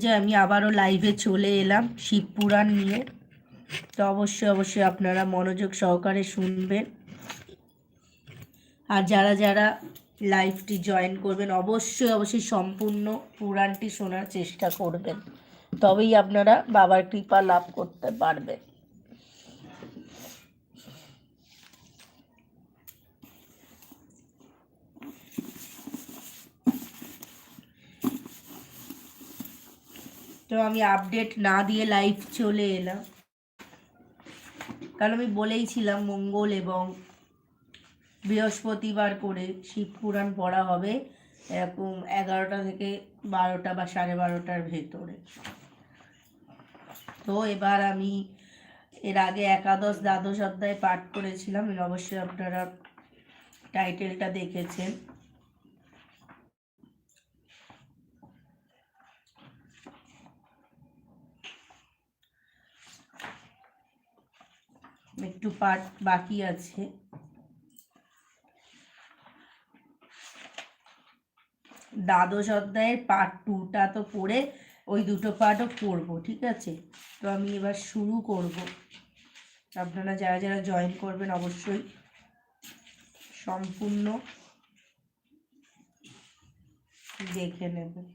যে আমি আবারও লাইভে চলে এলাম শিব পুরাণ নিয়ে। তো অবশ্যই অবশ্যই আপনারা মনোযোগ সহকারে শুনবেন। আর যারা যারা লাইভটি জয়েন করবেন, অবশ্যই অবশ্যই সম্পূর্ণ পুরাণটি শোনার চেষ্টা করবেন। তবেই আপনারা বাবার কৃপা লাভ করতে পারবেন। তো আমি আপডেট না দিয়ে লাইভ চলে এলাম। কারণ আমি বলেইছিলাম মঙ্গল এবং বৃহস্পতিবার করে শিব পুরাণ পড়া হবে এরকম এগারোটা থেকে বারোটা বা সাড়ে বারোটার ভেতরে। তো এবার আমি এর আগে একাদশ দ্বাদশ অধ্যায় পাঠ করেছিলাম অবশ্যই আপনারা টাইটেলটা দেখেছেন। একটু পার্ট বাকি আছে। দ্বাদশ অধ্যায়ের পার্ট টুটা তো পড়ে ওই দুটো পার্টও পড়ব, ঠিক আছে? তো আমি এবার শুরু করব। আপনারা যারা যারা জয়েন করবেন অবশ্যই সম্পূর্ণ দেখে নেবেন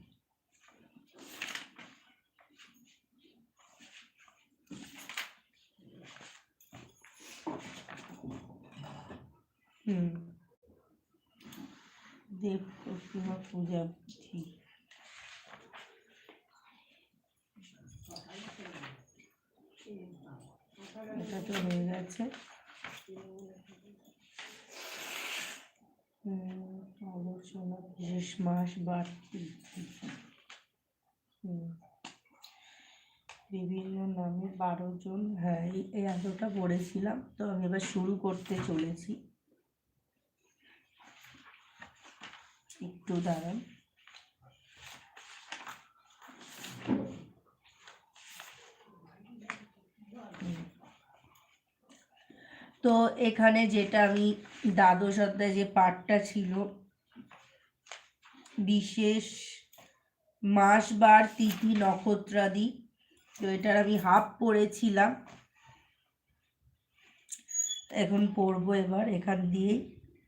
হুম দেব প্রতিমা পূজা বিধি এটা তো হয়ে গেছে। আলোচনা মাস হুম। বিভিন্ন নামে বারো জন হ্যাঁ এই- এই এতটা পড়েছিলাম, তো আমি এবার শুরু করতে চলেছি। একটু দাঁড়ান। তো এখানে যেটা আমি দ্বাদশ অধ্যায় যে পাঠটা ছিল, বিশেষ মাস বার তিথি নক্ষত্রাদি, তো এটার আমি হাফ পড়েছিলাম এখন পড়ব এবার এখান দিয়ে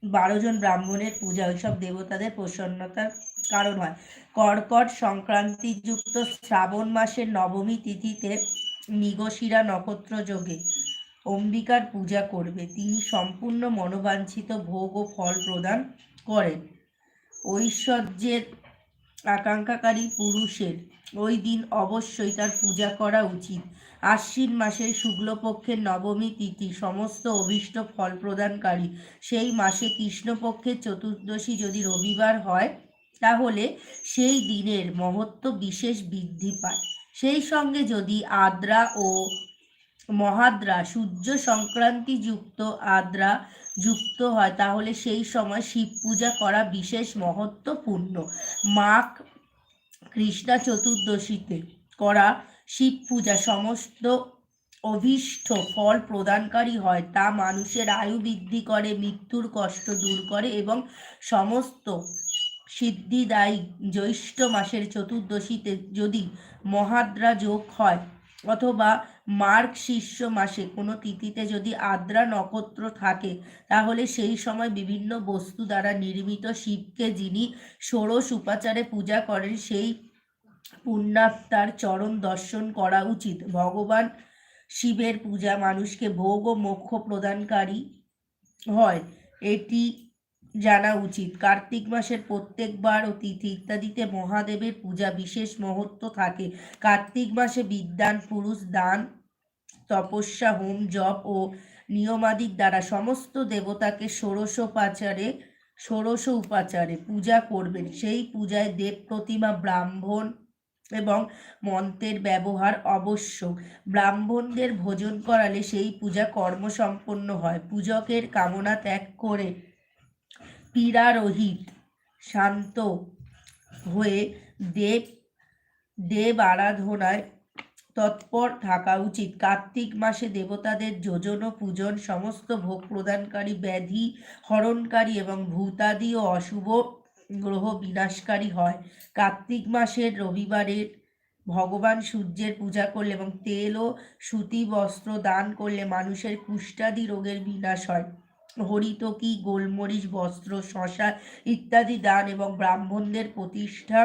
বারো জন ব্রাহ্মণের পূজা, ওইসব দেবতাদের প্রসন্নতার কারণ হয়। কর্কট সংক্রান্তিযুক্ত শ্রাবণ মাসের নবমী তিথিতে মৃগশিরা নক্ষত্র যোগে অম্বিকার পূজা করবে। তিনি সম্পূর্ণ মনোবাঞ্ছিত ভোগ ও ফল প্রদান করেন। ঐশ্বর্যের আকাঙ্ক্ষাকারী পুরুষের ওই দিন অবশ্যই তার পূজা করা উচিত। আশ্বিন মাসের শুক্লপক্ষের নবমী তিথি, সমস্ত অভীষ্ট ফল প্রদানকারী। সেই মাসে কৃষ্ণপক্ষের চতুর্দশী যদি রবিবার হয়, তাহলে সেই দিনের মহত্ব বিশেষ বৃদ্ধি পায়। সেই সঙ্গে যদি আদ্রা ও মহাদ্রা সূর্য সংক্রান্তি যুক্ত আদ্রা যুক্ত হয়, তাহলে সেই সময় শিব পূজা করা বিশেষ মহত্বপূর্ণ। মাঘ কৃষ্ণা চতুর্দশীতে করা শিব পূজা সমস্ত অভীষ্ট ফল প্রদানকারী হয়, তা মানুষের আয়ু বৃদ্ধি করে, মৃত্যুর কষ্ট দূর করে এবং সমস্ত সিদ্ধিদায়ী জ্যৈষ্ঠ মাসের চতুর্দশীতে যদি মহাদ্রা যোগ হয় অথবা মার্গ শীর্ষ মাসে কোনো তিথিতে যদি আদ্রা নক্ষত্র থাকে, তাহলে সেই সময় বিভিন্ন বস্তু দ্বারা নির্মিত শিবকে যিনি ষোড়শ উপাচারে পূজা করেন, সেই পুণ্যাত্মার চরণ দর্শন করা উচিত। ভগবান শিবের পূজা মানুষকে ভোগ ও মোক্ষ প্রদানকারী হয়, এটি জানা উচিত। কার্তিক মাসের প্রত্যেকবার ও তিথি ইত্যাদিতে মহাদেবের পূজা বিশেষ মহত্ব থাকে। কার্তিক মাসে বিদ্যান পুরুষ, দান, তপস্যা, হোম, জপ ও নিয়মাদির দ্বারা সমস্ত দেবতাকে ষোড়শোপাচারে ষোড়শ উপাচারে পূজা করবেন। সেই পূজায় দেব প্রতিমা ব্রাহ্মণ এবং মন্ত্রের ব্যবহার আবশ্যক ব্রাহ্মণদের ভোজন করালে সেই পূজা কর্মসম্পন্ন হয়। পূজকের কামনা ত্যাগ করে পীড়ারোহিত শান্ত হয়ে দেব দেব আরাধনায় তৎপর থাকা উচিত। কার্তিক মাসে দেবতাদের যোজন ও পূজন সমস্ত ভোগ প্রদানকারী, ব্যাধি হরণকারী এবং ভূতাদি ও অশুভ গ্রহ বিনাশকারী হয়। কার্তিক মাসের রবিবারের ভগবান সূর্যের পূজা করলে এবং তেল ও সুতি বস্ত্র দান করলে মানুষের কুষ্ঠাদি রোগের বিনাশ হয়। হরিতকি গোলমরিচ, বস্ত্র, শশা ইত্যাদি দান এবং ব্রাহ্মণদের প্রতিষ্ঠা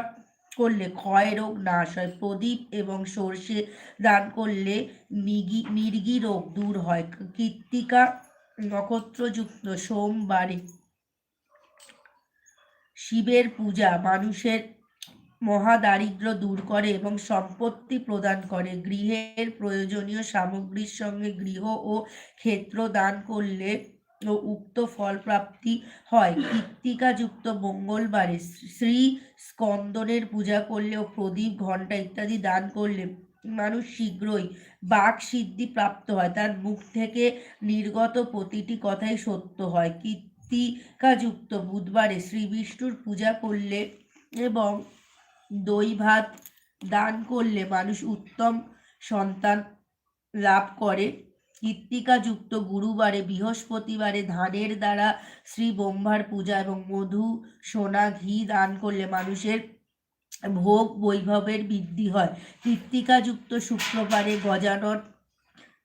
করলে ক্ষয় রোগ নাশ হয়। প্রদীপ এবং সর্ষে দান করলে মিগি, মির্গি রোগ দূর হয়। কৃত্তিকা নক্ষত্রযুক্ত সোমবারে শিবের পূজা মানুষের মহাদারিদ্র দূর করে এবং সম্পত্তি প্রদান করে। গৃহের প্রয়োজনীয় সামগ্রীর সঙ্গে গৃহ ও ক্ষেত্র দান করলে ও উক্ত ফল প্রাপ্তি হয়। কৃত্তিকাযুক্ত মঙ্গলবারে শ্রী স্কন্দনের পূজা করলে ও প্রদীপ, ঘণ্টা ইত্যাদি দান করলে মানুষ শীঘ্রই বাক সিদ্ধি প্রাপ্ত হয়। তার মুখ থেকে নির্গত প্রতিটি কথাই সত্য হয়। কৃত্তিকাযুক্ত বুধবারে শ্রী বিষ্ণুর পূজা করলে এবং দই ভাত দান করলে মানুষ উত্তম সন্তান লাভ করে। কৃত্তিকাযুক্ত গুরুবারে বৃহস্পতিবারে ধানের দ্বারা শ্রী ব্রহ্মার পূজা এবং মধু, সোনা, ঘি দান করলে মানুষের ভোগ বৈভবের বৃদ্ধি হয়। কৃত্তিকাযুক্ত শুক্রবারে গজানন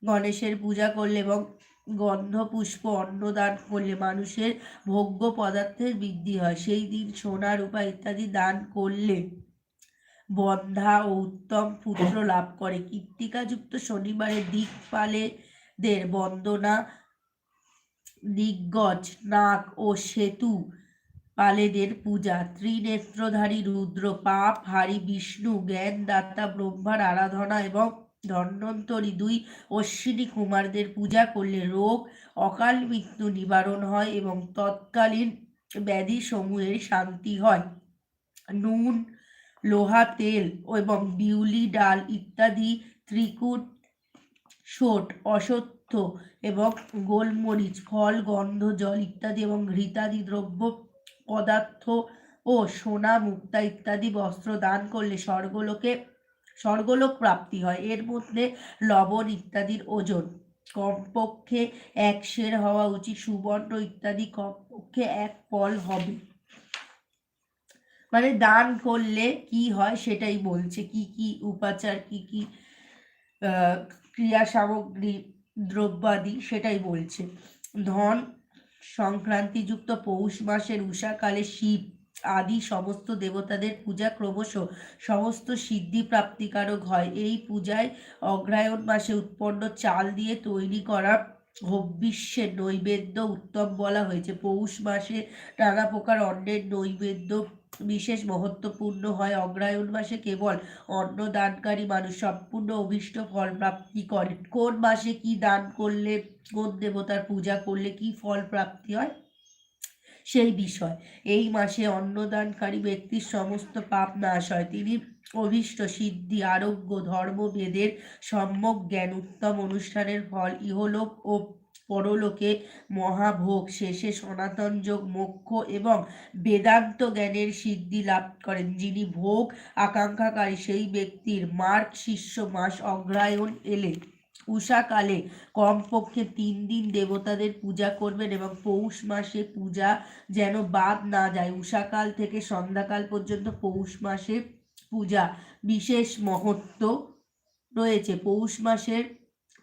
গণেশের পূজা করলে এবং গন্ধ পুষ্প অন্নদান করলে মানুষের ভোগ্য পদার্থের বৃদ্ধি হয়। সেই দিন সোনা, রূপা ইত্যাদি দান করলে বন্ধা ও উত্তম পুত্র লাভ করে। কৃত্তিকাযুক্ত শনিবারে দিকপালেদের বন্দনা, দিগ্গজ, নাক ও সেতু পালেদের পূজা। ত্রিনেত্রধারী রুদ্র, পাপ, হারি, বিষ্ণু, জ্ঞানদাতা, ব্রহ্মার আরাধনা এবং ধন্বন্তরী দুই অশ্বিনী কুমারদের পূজা করলে রোগ, অকাল মৃত্যু নিবারণ হয় এবং তৎকালীন ব্যাধি সমূহের শান্তি হয়। নুন, লোহা, তেল এবং বিউলি, ডাল ইত্যাদি ত্রিকুট শোট অসত্য এবং গোলমরিচ, ফল, গন্ধ, জল ইত্যাদি এবং ঘৃতাদি দ্রব্য, পদার্থ ও সোনা, মুক্তা ইত্যাদি বস্ত্র দান করলে স্বর্গলোকে স্বর্গলোক প্রাপ্তি হয়। এর মধ্যে লবণ ইত্যাদির ওজন। কমপক্ষে এক সের হওয়া উচিত। সুবর্ণ ইত্যাদি কমপক্ষে এক ফল হবে। মানে দান করলে কি হয় সেটাই বলছে। কি কি উপাচার, কি কি ক্রিয়া সামগ্রী, দ্রব্যাদি সেটাই বলছে। ধন সংক্রান্তিযুক্ত পৌষ মাসের উষাকালে শিব আদি সমস্ত দেবতাদের পূজা ক্রমশ সমস্ত সিদ্ধি প্রাপ্তিকারক হয়। এই পূজায় অগ্রায়ণ মাসে উৎপন্ন চাল দিয়ে তৈরি করা হব্বিষ্যের নৈবেদ্য উত্তম বলা হয়েছে। পৌষ মাসে নানা প্রকার অন্নের নৈবেদ্য বিশেষ মহত্বপূর্ণ হয়। অগ্রায়ণ মাসে কেবল অন্ন দানকারী মানুষ সম্পূর্ণ অভিষ্ট ফল প্রাপ্তি করেন। কোন মাসে কি দান করলে, কোন দেবতার পূজা করলে কি ফল প্রাপ্তি হয়? সেই বিষয়। এই মাসে অন্নদানকারী ব্যক্তির সমস্ত পাপ নাশ হয়। তিনি অভীষ্ট সিদ্ধি, আরোগ্য ধর্মবেদের সম্যক জ্ঞান, উত্তম অনুষ্ঠানের ফল, ইহলোক ও পরলোকে মহাভোগ, শেষে সনাতন যোগ, মোক্ষ এবং বেদান্ত জ্ঞানের সিদ্ধি লাভ করেন। যিনি ভোগ আকাঙ্ক্ষাকারী, সেই ব্যক্তির মার্গ, শিষ্য, মাস অগ্রায়ণ এলে উষাকালে কমপক্ষে তিন দিন দেবতাদের পূজা করবেন এবং পৌষ মাসে পূজা যেন বাদ না যায়। উষাকাল থেকে সন্ধ্যাকাল পর্যন্ত পৌষ মাসে পূজা বিশেষ মহত্ব রয়েছে। পৌষ মাসের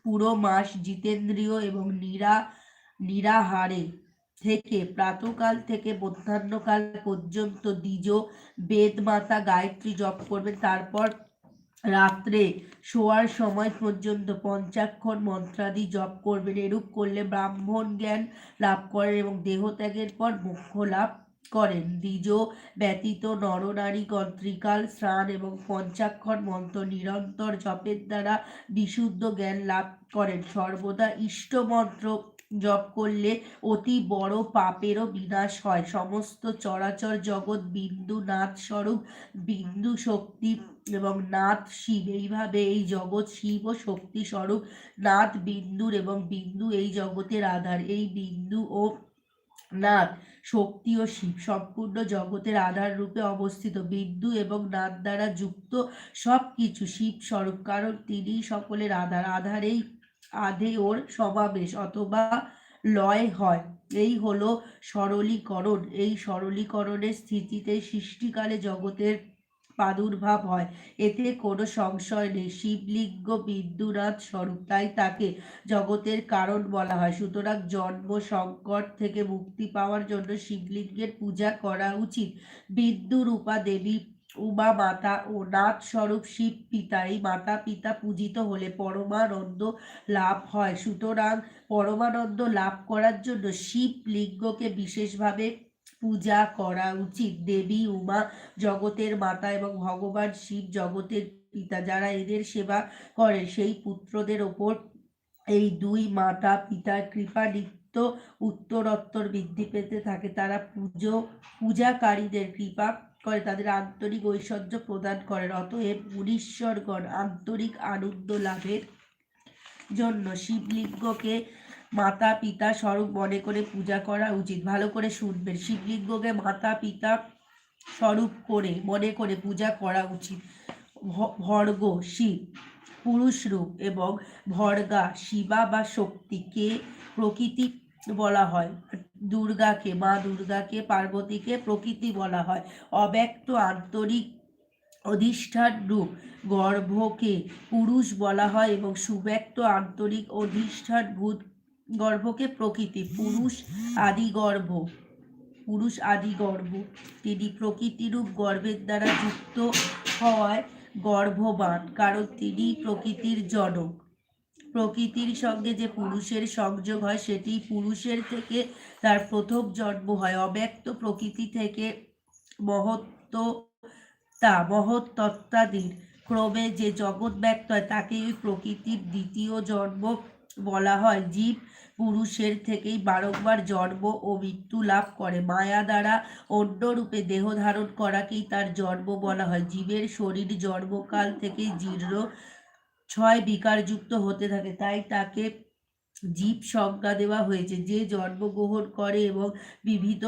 পুরো মাস জিতেন্দ্রীয় এবং নিরা, নিরাহারে থেকে প্রাতকাল থেকে মধ্যাহ্নকাল পর্যন্ত দ্বিজ, বেদমাতা, গায়ত্রী জপ করবেন। তারপর রাত্রে শোয়ার সময় পর্যন্ত পঞ্চাক্ষর মন্ত্রাদি জপ করবেন, এরূপ করলে ব্রাহ্মণ জ্ঞান লাভ করেন এবং দেহত্যাগের পর মোক্ষ লাভ করেন। দ্বিজ ব্যতীত নরনারী ত্রিকাল স্নান এবং পঞ্চাক্ষর মন্ত্র নিরন্তর জপের দ্বারা বিশুদ্ধ জ্ঞান লাভ করেন। সর্বদা ইষ্টমন্ত্র জপ করলে অতি বড় পাপেরও বিনাশ হয়। সমস্ত চরাচর জগৎ বিন্দু নাথ স্বরূপ, বিন্দু শক্তি এবং নাথ শিব। এইভাবে এই জগৎ শিব ও শক্তি স্বরূপ, নাথ বিন্দুর এবং বিন্দু এই জগতের আধার। এই বিন্দু ও নাথ শক্তি ও শিব সম্পূর্ণ জগতের আধার রূপে অবস্থিত। বিন্দু এবং নাথ দ্বারা যুক্ত সব কিছু শিব স্বরূপ, কারণ তিনি সকলের আধার। আধারেই আধে ওর সমাবেশ অথবা লয় হয়। এই হলো সরলীকরণ। এই সরলীকরণের স্থিতিতে সৃষ্টিকালে জগতের প্রাদুর্ভাব হয়। এতে কোনো সংশয় নেই। শিবলিঙ্গ বিদ্যুনাথ স্বরূপ, তাই তাকে জগতের কারণ বলা হয়। সুতরাং জন্ম সংকট থেকে মুক্তি পাওয়ার জন্য শিবলিঙ্গের পূজা করা উচিত। বিদ্যুরূপা দেবী উমা মাতা ও নাথ স্বরূপ শিব পিতা, এই মাতা পিতা পূজিত হলে পরমানন্দ লাভ হয়। সুতরাং পরমানন্দ লাভ করার জন্য শিব লিঙ্গকে বিশেষভাবে পূজা করা উচিত। দেবী, উমা, জগতের মাতা এবং ভগবান শিব জগতের পিতা যারা এদের সেবা করে সেই পুত্রদের ওপর এই দুই মাতা পিতার কৃপা নিত্য উত্তরোত্তর বৃদ্ধি পেতে থাকে। তারা পুজো, পূজাকারীদের কৃপা করে, তাদের আন্তরিক ঐশ্বর্য প্রদান করেন অতএব মুনীশ্বরগণ আন্তরিক আনন্দ লাভের জন্য শিবলিঙ্গকে মাতা, পিতা স্বরূপ মনে করে পূজা করা উচিত। ভালো করে শুনবেন। শিবলিঙ্গকে মাতা, পিতা স্বরূপ করে মনে করে পূজা করা উচিত। ভর্গ, শিব, পুরুষ রূপ এবং ভর্গা, শিবা বা শক্তিকে প্রকৃতি বলা হয়। দুর্গাকে, মা দুর্গাকে, পার্বতীকে প্রকৃতি বলা হয়। অব্যক্ত আন্তরিক অধিষ্ঠান রূপ গর্ভকে পুরুষ বলা হয় এবং সুব্যক্ত আন্তরিক অধিষ্ঠান ভূত গর্ভকে প্রকৃতি, পুরুষ আদি গর্ভ। পুরুষ আদি গর্ভ। তিনি প্রকৃতিরূপ গর্ভের দ্বারা যুক্ত হওয়ায় গর্ভবান, কারণ তিনি প্রকৃতির জনক। প্রকৃতির সঙ্গে যে পুরুষের সংযোগ হয়, সেটি পুরুষের থেকে তার প্রথম জন্ম হয়। অব্যক্ত প্রকৃতি থেকে মহত্ব তা মহত্তত্ত্বাদির ক্রমে যে জগৎ ব্যক্ত হয়, তাকে ওই প্রকৃতির দ্বিতীয় জন্ম বলা হয়। জীব পুরুষের থেকেই বারংবার জন্ম ও মৃত্যু লাভ করে। মায়া দ্বারা অন্য রূপে দেহ ধারণ করাকেই তার জন্ম বলা হয়। জীবের শরীর জন্মকাল থেকেই জীর্ণ ছয় বিকারযুক্ত হতে থাকে, তাই তাকে জীব সংজ্ঞা দেওয়া হয়েছে। যে জন্মগ্রহণ করে এবং বিবিধ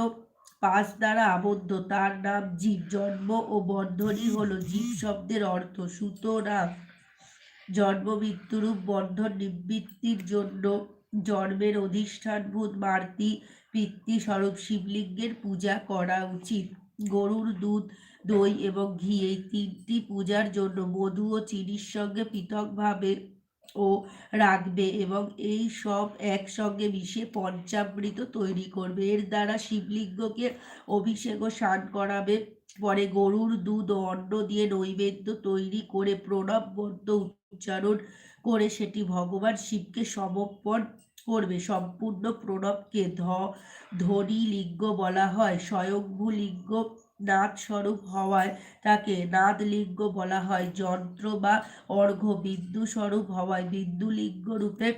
পাশ দ্বারা আবদ্ধ, তার নাম জীব। জন্ম ও বন্ধনই হলো জীব শব্দের অর্থ। সুতরাং জন্ম মৃত্যুরূপ বন্ধন নিবৃত্তির জন্য জন্মের অধিষ্ঠানভূত মার্তি পিতৃস্বরূপ শিবলিঙ্গের পূজা করা উচিত। গরুর দুধ দই এবং ঘি, এই তিনটি পূজার জন্য মধু ও চিনির সঙ্গে পৃথকভাবে ও রাখবে এবং এই সব একসঙ্গে মিশিয়ে পঞ্চামৃত তৈরি করবে। এর দ্বারা শিবলিঙ্গকে অভিষেক ও স্নান করাবে। পরে গরুর দুধ ও অন্ন দিয়ে নৈবেদ্য তৈরি করে প্রণব প্রণববদ্ধ উচ্চারণ করে সেটি ভগবান শিবকে সমর্পণ করবে। সম্পূর্ণ প্রণবকে ধ ধনী লিঙ্গ বলা হয়। স্বয়ংভূ লিঙ্গ নাদ স্বরূপ হওয়ায় তাকে নাদ লিঙ্গ বলা হয়। যন্ত্র বা অর্ঘ্য বিন্দু স্বরূপ হওয়ায় বিন্দু লিঙ্গ রূপে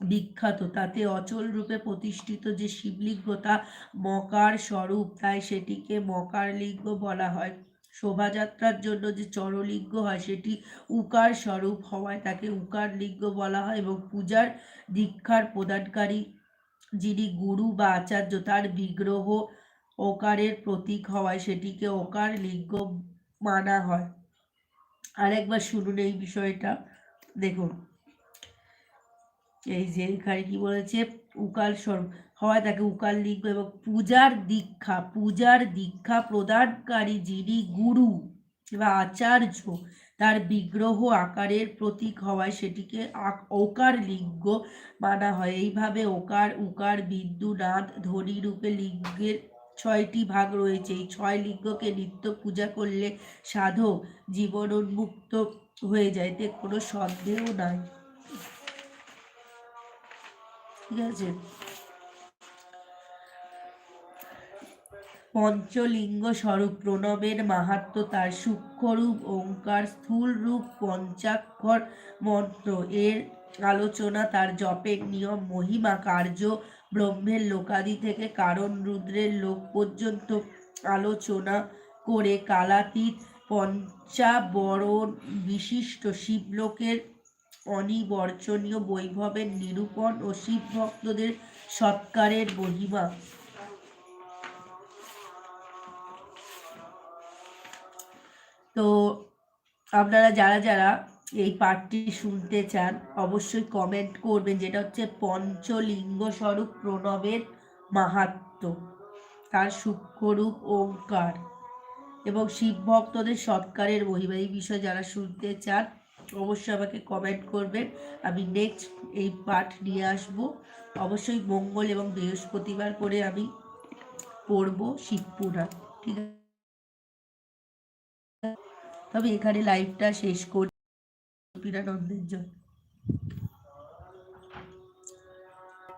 বিখ্যাত। তাতে অচল রূপে প্রতিষ্ঠিত যে শিবলিঙ্গ, তা মকার স্বরূপ। তাই সেটিকে মকার লিঙ্গ বলা হয়। শোভাযাত্রার জন্য যে চরলিঙ্গ হয়, সেটি উকার স্বরূপ হওয়ায় তাকে উকার লিঙ্গ বলা হয় এবং পূজার দীক্ষার প্রদানকারী যিনি গুরু বা আচার্য, তার বিগ্রহ ওকারের প্রতীক হওয়ায় সেটিকে ওকার লিঙ্গ মানা হয়। আরেকবার শুনুন এই বিষয়টা। দেখুন। এই যে এখানে কি বলেছে? উকাল স্বরূপ। হওয়ায় তাকে উকাল লিঙ্গ এবং পূজার দীক্ষা পূজার দীক্ষা প্রদানকারী যিনি গুরু বা আচার্য, তার বিগ্রহ আকারের প্রতীক হওয়ায় সেটিকে ওকার লিঙ্গ মানা হয়। এইভাবে ওকার, উকার, বিন্দু, নাদ, ধ্বনি রূপে লিঙ্গের ছয়টি ভাগ রয়েছে। এই ছয় লিঙ্গকে নিত্য পূজা করলে সাধক জীবন উন্মুক্ত হয়ে যায়। এতে কোনো সন্দেহ নাই। ঠিক আছে? পঞ্চলিঙ্গ স্বরূপ প্রণবের মাহাত্ম তার সূক্ষ্মরূপ, ওঙ্কার স্থূল রূপ, পঞ্চাক্ষর মন্ত্র। এর আলোচনা, তার জপের নিয়ম, মহিমা, কার্য ব্রহ্মের লোকাদি থেকে কারণ রুদ্রের লোক পর্যন্ত আলোচনা করে কালাতীত পঞ্চাবরণ বিশিষ্ট শিবলোকের অনিবর্চনীয় বৈভবের নিরূপণ ও শিব ভক্তদের সৎকারের মহিমা। তো আপনারা যারা যারা এই পাঠটি শুনতে চান, অবশ্যই কমেন্ট করবেন, যেটা হচ্ছে পঞ্চলিঙ্গ স্বরূপ প্রণবের মাহাত্ম। তার সূক্ষ্মরূপ ওঙ্কার। এবং শিব ভক্তদের সৎকারের মহিমা এই বিষয়ে যারা শুনতে চান, অবশ্যই আমাকে কমেন্ট করবেন। আমি নেক্সট এই পাঠ নিয়ে আসব। অবশ্যই মঙ্গল এবং বৃহস্পতিবার করে আমি পড়ব শিবপুরা ঠিক আছে? তবে এখানে লাইভটা শেষ করি পীরানন্দের জন্য